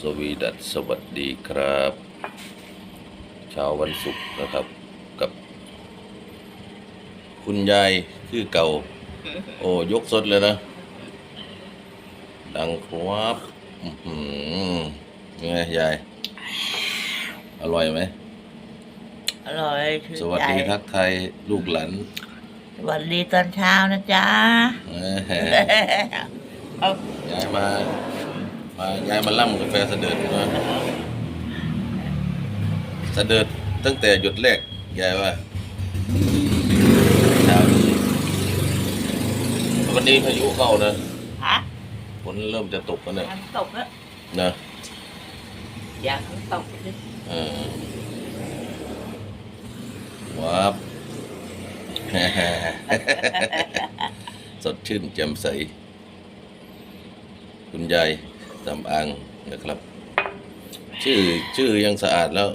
สวีดัสสวัสดีครับเช้าวันศุกร์นะครับ กับ คุณยายคือเก่า โอ้ยกสดเลยนะ ดังครับอื้อหือไงยาย อร่อยไหมอร่อยชื่นสวัสใจดีทักทายลูกหลานสวัสดีตอนเช้านะจ๊ะเอ้ยเอายายมา มายายมาล่ำกาแฟเสด็จนะเสด็จตั้งแต่หยดแรกยายว่าเช้านี้วันนี้พายุเข้านะฮะฝนเริ่มจะตกแล้วเนี่ยมันตกแล้วนะอยากให้ตกสิเออว้าบสดชื่นแจ่มใส คุณยาย สำอางนะครับ ชื่อชื่อยังสะอาดแล้ว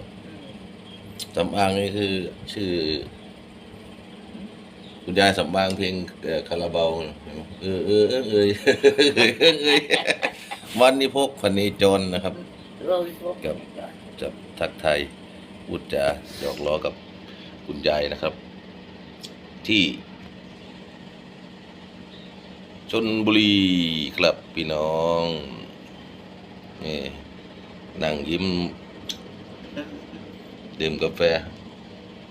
สำอางนี่คือ ชื่อ คุณยายสำอางเพลงคาราบาวเออเออเออเออเออเออวันนี้พกพันนีจรนะครับโรยพวกครับจะทักไทยพูดจาหยอกล้อกับคุณยายนะครับ ที่ชนบุรีครับพี่น้อง นี่นั่งยิ้ม ดื่มกาแฟ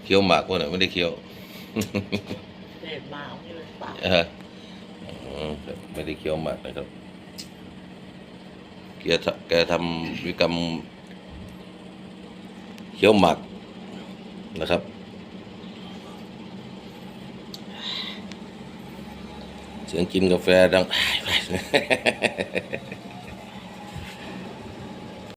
เคี้ยวหมากวะเนี่ยไม่ได้เคี้ยวเด็ดมาเอานี่มันปากเอออ๋อครับไม่ได้เคี้ยวหมากนะครับแกทำแกทำวิกรรมเคี้ยวหมากนะครับ เสียงกินกาแฟดัง